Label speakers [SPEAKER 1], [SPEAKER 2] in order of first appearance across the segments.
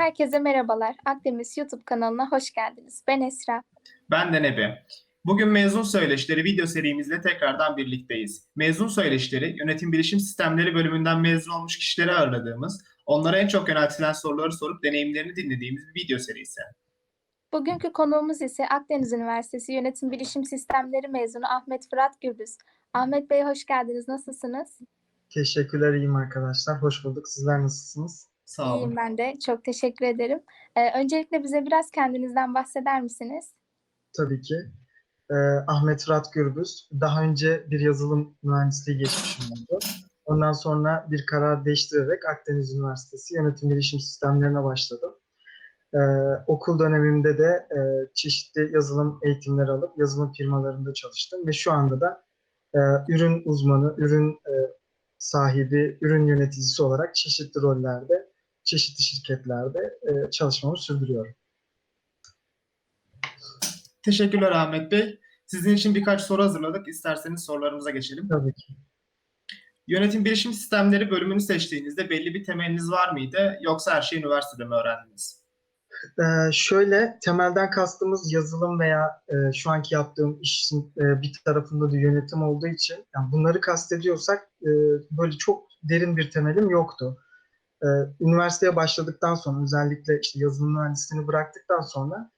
[SPEAKER 1] Herkese merhabalar. Akdeniz YouTube kanalına hoş geldiniz. Ben Esra.
[SPEAKER 2] Ben de Nebi. Bugün Mezun Söyleşileri video serimizle tekrardan birlikteyiz. Mezun Söyleşileri, Yönetim Bilişim Sistemleri bölümünden mezun olmuş kişileri ağırladığımız, onlara en çok yöneltilen soruları sorup deneyimlerini dinlediğimiz bir video serisi.
[SPEAKER 1] Bugünkü konuğumuz ise Akdeniz Üniversitesi Yönetim Bilişim Sistemleri mezunu Ahmet Fırat Gürbüz. Ahmet Bey hoş geldiniz. Nasılsınız?
[SPEAKER 3] Teşekkürler, iyiyim arkadaşlar. Hoş bulduk. Sizler nasılsınız?
[SPEAKER 2] Sağ olun.
[SPEAKER 1] İyiyim ben de. Çok teşekkür ederim. Ee, öncelikle bize biraz kendinizden bahseder misiniz?
[SPEAKER 3] Tabii ki. Ee, Ahmet Fırat Gürbüz. Daha önce bir yazılım mühendisliği geçmişim oldu. Ondan sonra bir karar değiştirerek Akdeniz Üniversitesi Yönetim Bilişim Sistemlerine başladım. Ee, okul dönemimde de e, çeşitli yazılım eğitimleri alıp yazılım firmalarında çalıştım ve şu anda da e, ürün uzmanı, ürün e, sahibi, ürün yöneticisi olarak çeşitli rollerde, çeşitli şirketlerde e, çalışmamı sürdürüyorum.
[SPEAKER 2] Teşekkürler Ahmet Bey. Sizin için birkaç soru hazırladık. İsterseniz sorularımıza geçelim.
[SPEAKER 3] Tabii ki.
[SPEAKER 2] Yönetim Bilişim Sistemleri bölümünü seçtiğinizde belli bir temeliniz var mıydı? Yoksa her şeyi üniversitede mi öğrendiniz?
[SPEAKER 3] Ee, şöyle temelden kastımız yazılım veya e, şu anki yaptığım işin e, bir tarafında da yönetim olduğu için yani bunları kastediyorsak e, böyle çok derin bir temelim yoktu. E, üniversiteye başladıktan sonra özellikle işte yazılım mühendisliğini bıraktıktan sonra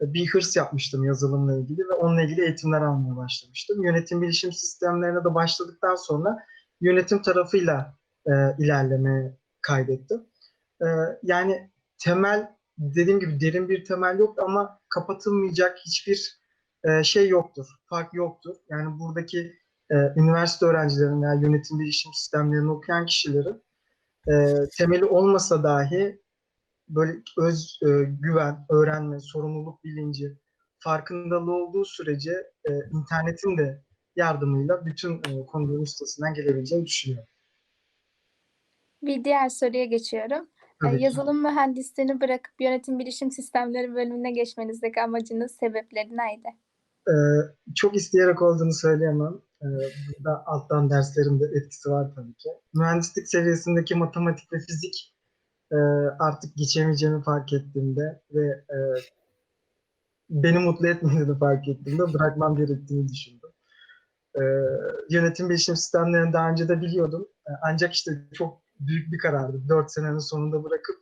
[SPEAKER 3] e, bir hırs yapmıştım yazılımla ilgili ve onunla ilgili eğitimler almaya başlamıştım. Yönetim bilişim sistemlerine de başladıktan sonra yönetim tarafıyla e, ilerlemeye kaydettim. E, yani temel dediğim gibi derin bir temel yok ama kapatılmayacak hiçbir e, şey yoktur, fark yoktur. Yani buradaki e, üniversite öğrencilerin veya yönetim bilişim sistemlerini okuyan kişilerin e, temeli olmasa dahi böyle öz e, güven, öğrenme, sorumluluk bilinci, farkındalığı olduğu sürece e, internetin de yardımıyla bütün e, konuların üstesinden gelebileceğini düşünüyorum.
[SPEAKER 1] Bir diğer soruya geçiyorum.
[SPEAKER 3] Ki.
[SPEAKER 1] yazılım mühendisliğini bırakıp Yönetim Bilişim Sistemleri bölümüne geçmenizdeki amacınız, sebepleri neydi?
[SPEAKER 3] Ee, çok isteyerek olduğunu söyleyemem. Ee, burada alttan derslerin de etkisi var tabii ki. Mühendislik seviyesindeki matematik ve fizik e, artık geçemeyeceğimi fark ettiğimde ve e, beni mutlu etmediğini fark ettiğimde bırakmam gerektiğini düşündüm. Ee, yönetim bilişim sistemlerini daha önce de biliyordum. Ancak işte çok büyük bir karardı. Dört senenin sonunda bırakıp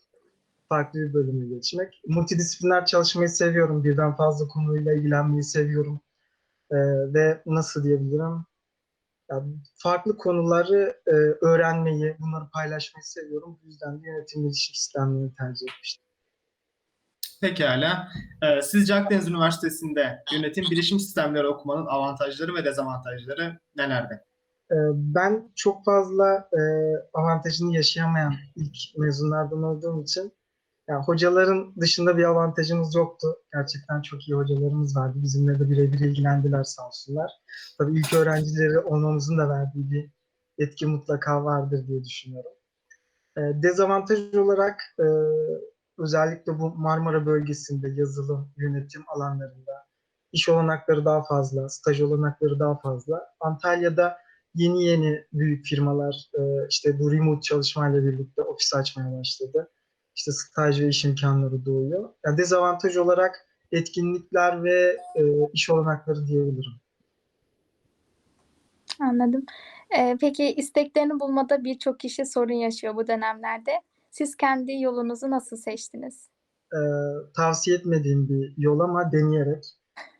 [SPEAKER 3] farklı bir bölüme geçmek. Multidisipliner çalışmayı seviyorum. Birden fazla konuyla ilgilenmeyi seviyorum. Ee, ve nasıl diyebilirim? Yani farklı konuları e, öğrenmeyi, bunları paylaşmayı seviyorum. Bu yüzden de yönetim bilişim sistemlerini tercih etmiştim.
[SPEAKER 2] Pekala. Ee, sizce Akdeniz Üniversitesi'nde yönetim bilişim sistemleri okumanın avantajları ve dezavantajları nelerde?
[SPEAKER 3] Ee, ben çok fazla e, avantajını yaşayamayan ilk mezunlardan olduğum için yani hocaların dışında bir avantajımız yoktu. Gerçekten çok iyi hocalarımız vardı. Bizimle de birebir ilgilendiler sağ olsunlar. Tabii ilk öğrencileri olmamızın da verdiği bir etki mutlaka vardır diye düşünüyorum. E, dezavantaj olarak e, özellikle bu Marmara bölgesinde yazılım, yönetim alanlarında iş olanakları daha fazla, staj olanakları daha fazla. Antalya'da yeni yeni büyük firmalar e, işte bu remote çalışmayla birlikte ofis açmaya başladı. İşte staj ve iş imkanları doğuyor. Yani dezavantaj olarak etkinlikler ve e, iş olanakları diyebilirim.
[SPEAKER 1] Anladım. Ee, peki isteklerini bulmada birçok kişi sorun yaşıyor bu dönemlerde. Siz kendi yolunuzu nasıl seçtiniz?
[SPEAKER 3] E, tavsiye etmediğim bir yol ama deneyerek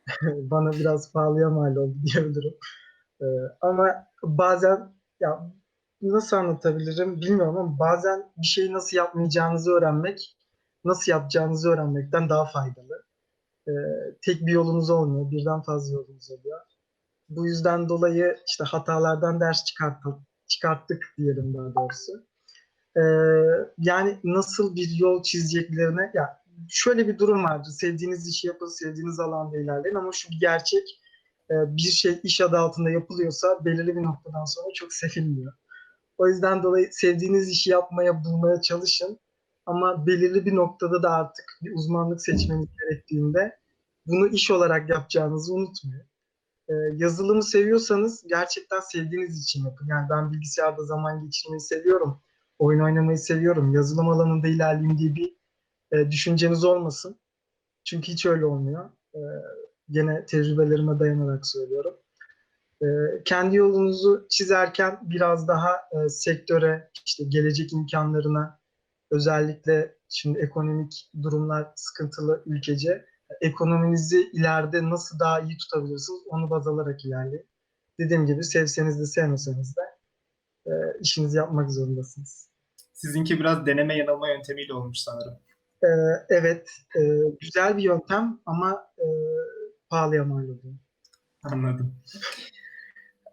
[SPEAKER 3] bana biraz pahalıya mal oldu diyebilirim. E, ama bazen ya nasıl anlatabilirim bilmiyorum ama bazen bir şeyi nasıl yapmayacağınızı öğrenmek, nasıl yapacağınızı öğrenmekten daha faydalı. Ee, tek bir yolunuz olmuyor, birden fazla yolunuz oluyor. Bu yüzden dolayı işte hatalardan ders çıkarttık, çıkarttık diyelim daha doğrusu. Ee, yani nasıl bir yol çizeceklerine, ya şöyle bir durum vardır. Sevdiğiniz işi yapın, sevdiğiniz alanda ilerleyin ama şu bir gerçek, e, bir şey iş adı altında yapılıyorsa belirli bir noktadan sonra çok sevilmiyor. O yüzden dolayı sevdiğiniz işi yapmaya, bulmaya çalışın. Ama belirli bir noktada da artık bir uzmanlık seçmeniz gerektiğinde bunu iş olarak yapacağınızı unutmayın. Ee, yazılımı seviyorsanız gerçekten sevdiğiniz için yapın. Yani ben bilgisayarda zaman geçirmeyi seviyorum. Oyun oynamayı seviyorum. Yazılım alanında ilerleyeyim diye bir e, düşünceniz olmasın. Çünkü hiç öyle olmuyor. E, gene tecrübelerime dayanarak söylüyorum. E, kendi yolunuzu çizerken biraz daha e, sektöre, işte gelecek imkanlarına, özellikle şimdi ekonomik durumlar sıkıntılı ülkece, ekonominizi ileride nasıl daha iyi tutabilirsiniz onu baz alarak ilerleyin. Dediğim gibi sevseniz de sevmeseniz de e, işinizi yapmak zorundasınız.
[SPEAKER 2] Sizinki biraz deneme yanılma yöntemiyle olmuş sanırım.
[SPEAKER 3] E, evet, e, güzel bir yöntem ama e, pahalıya mal oluyor.
[SPEAKER 2] Anladım.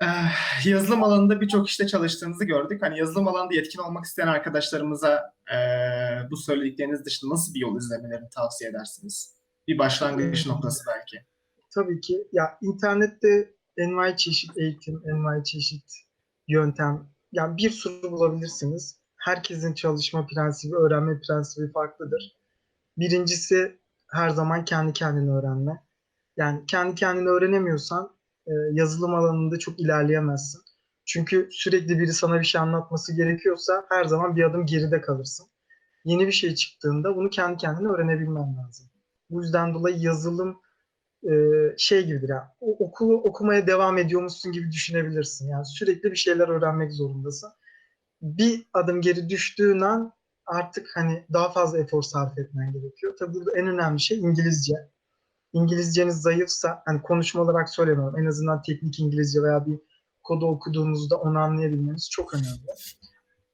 [SPEAKER 2] Eh, yazılım alanında birçok işte çalıştığınızı gördük. Hani yazılım alanında yetkin olmak isteyen arkadaşlarımıza eh, bu söyledikleriniz dışında nasıl bir yol izlemelerini tavsiye edersiniz? Bir başlangıç noktası belki.
[SPEAKER 3] Tabii ki. Ya internette envai çeşit eğitim, envai çeşit yöntem, yani bir sürü bulabilirsiniz. Herkesin çalışma prensibi, öğrenme prensibi farklıdır. Birincisi her zaman kendi kendine öğrenme. Yani kendi kendine öğrenemiyorsan e, yazılım alanında çok ilerleyemezsin. Çünkü sürekli biri sana bir şey anlatması gerekiyorsa her zaman bir adım geride kalırsın. Yeni bir şey çıktığında bunu kendi kendine öğrenebilmen lazım. Bu yüzden dolayı yazılım e, şey gibidir ya. O, okulu okumaya devam ediyormuşsun gibi düşünebilirsin. Yani sürekli bir şeyler öğrenmek zorundasın. Bir adım geri düştüğün an artık hani daha fazla efor sarf etmen gerekiyor. Tabii burada en önemli şey İngilizce. İngilizceniz zayıfsa, hani konuşma olarak söylemiyorum. En azından teknik İngilizce veya bir kodu okuduğunuzda onu anlayabilmeniz çok önemli.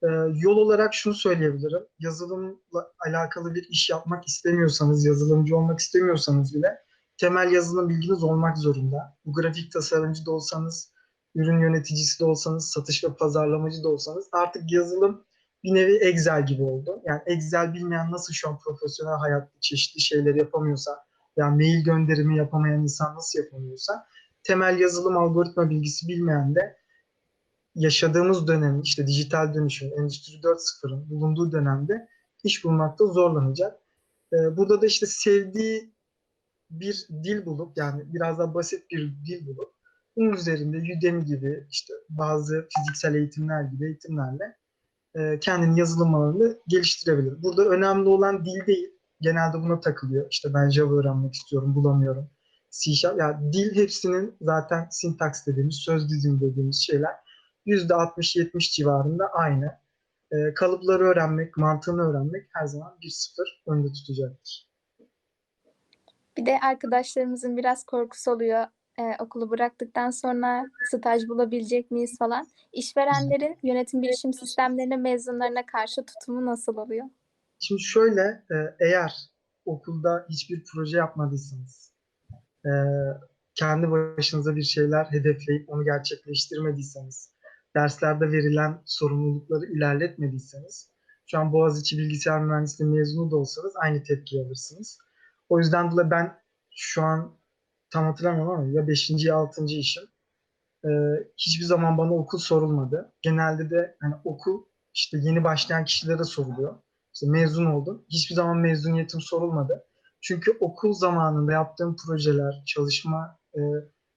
[SPEAKER 3] Ee, yol olarak şunu söyleyebilirim. Yazılımla alakalı bir iş yapmak istemiyorsanız, yazılımcı olmak istemiyorsanız bile temel yazılım bilginiz olmak zorunda. Bu grafik tasarımcı da olsanız, ürün yöneticisi de olsanız, satış ve pazarlamacı da olsanız artık yazılım bir nevi Excel gibi oldu. Yani Excel bilmeyen nasıl şu an profesyonel hayatta çeşitli şeyler yapamıyorsa, yani mail gönderimi yapamayan insan nasıl yapamıyorsa, temel yazılım algoritma bilgisi bilmeyen de yaşadığımız dönemin, işte dijital dönüşüm, Endüstri 4.0'ın bulunduğu dönemde iş bulmakta zorlanacak. Ee, burada da işte sevdiği bir dil bulup yani biraz daha basit bir dil bulup bunun üzerinde Udemy gibi işte bazı fiziksel eğitimler gibi eğitimlerle e, kendini yazılım alanında geliştirebilir. Burada önemli olan dil değil. Genelde buna takılıyor. İşte ben Java öğrenmek istiyorum, bulamıyorum. C Sharp. Yani dil hepsinin zaten sintaks dediğimiz, söz dizimi dediğimiz şeyler %60-70 civarında aynı. E, kalıpları öğrenmek, mantığını öğrenmek her zaman 1-0 önde tutacaktır.
[SPEAKER 1] Bir de arkadaşlarımızın biraz korkusu oluyor. Ee, okulu bıraktıktan sonra staj bulabilecek miyiz falan. İşverenlerin yönetim bilişim sistemlerine mezunlarına karşı tutumu nasıl oluyor?
[SPEAKER 3] Şimdi şöyle, e, eğer okulda hiçbir proje yapmadıysanız, e, kendi başınıza bir şeyler hedefleyip onu gerçekleştirmediyseniz, derslerde verilen sorumlulukları ilerletmediyseniz, şu an Boğaziçi Bilgisayar Mühendisliği mezunu da olsanız aynı tepki alırsınız. O yüzden dolayı ben şu an tam hatırlamıyorum ama ya 5. ya 6. işim. Ee, hiçbir zaman bana okul sorulmadı. Genelde de hani okul işte yeni başlayan kişilere soruluyor. İşte mezun oldum. Hiçbir zaman mezuniyetim sorulmadı. Çünkü okul zamanında yaptığım projeler, çalışma e,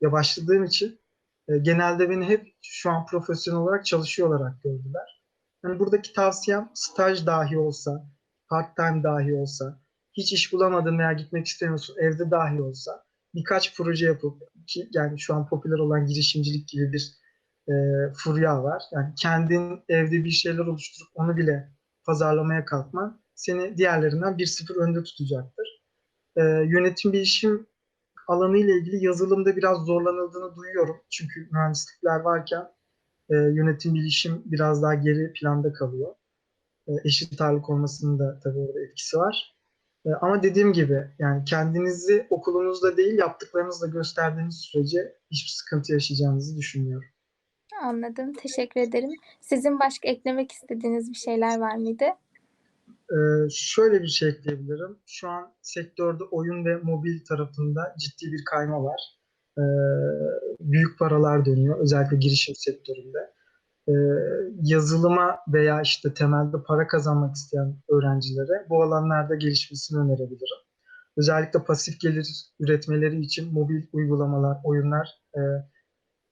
[SPEAKER 3] ya başladığım için e, genelde beni hep şu an profesyonel olarak çalışıyor olarak gördüler. Yani buradaki tavsiyem staj dahi olsa, part time dahi olsa, hiç iş bulamadın veya gitmek istemiyorsun, evde dahi olsa birkaç proje yapıp ki yani şu an popüler olan girişimcilik gibi bir e, furya var. Yani kendin evde bir şeyler oluşturup onu bile pazarlamaya kalkman seni diğerlerinden 1-0 önde tutacaktır. E, yönetim bilişim alanı ile ilgili yazılımda biraz zorlanıldığını duyuyorum. Çünkü mühendislikler varken e, yönetim bilişim biraz daha geri planda kalıyor. E, eşit ağırlık olmasının da tabii orada etkisi var. E, ama dediğim gibi yani kendinizi okulunuzda değil yaptıklarınızla gösterdiğiniz sürece hiçbir sıkıntı yaşayacağınızı düşünmüyorum.
[SPEAKER 1] Anladım. Teşekkür ederim. Sizin başka eklemek istediğiniz bir şeyler var mıydı?
[SPEAKER 3] Ee, şöyle bir şey ekleyebilirim. Şu an sektörde oyun ve mobil tarafında ciddi bir kayma var. Ee, büyük paralar dönüyor. Özellikle girişim sektöründe. Ee, yazılıma veya işte temelde para kazanmak isteyen öğrencilere bu alanlarda gelişmesini önerebilirim. Özellikle pasif gelir üretmeleri için mobil uygulamalar, oyunlar e,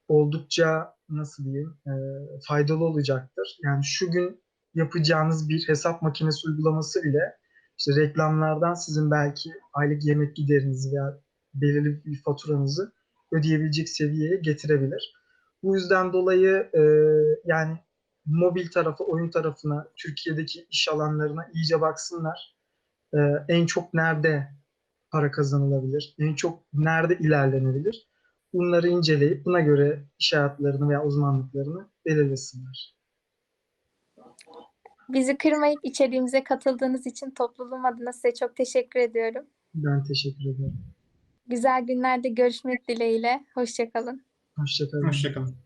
[SPEAKER 3] oldukça nasıl diyeyim e, faydalı olacaktır. Yani şu gün yapacağınız bir hesap makinesi uygulaması bile işte reklamlardan sizin belki aylık yemek giderinizi veya belirli bir faturanızı ödeyebilecek seviyeye getirebilir. Bu yüzden dolayı e, yani mobil tarafı, oyun tarafına, Türkiye'deki iş alanlarına iyice baksınlar. E, en çok nerede para kazanılabilir, en çok nerede ilerlenebilir? Bunları inceleyip buna göre iş hayatlarını veya uzmanlıklarını belirlesinler.
[SPEAKER 1] Bizi kırmayıp içeriğimize katıldığınız için topluluğum adına size çok teşekkür ediyorum.
[SPEAKER 3] Ben teşekkür ederim.
[SPEAKER 1] Güzel günlerde görüşmek dileğiyle. Hoşçakalın.
[SPEAKER 3] Hoşçakalın.
[SPEAKER 2] Hoşçakalın.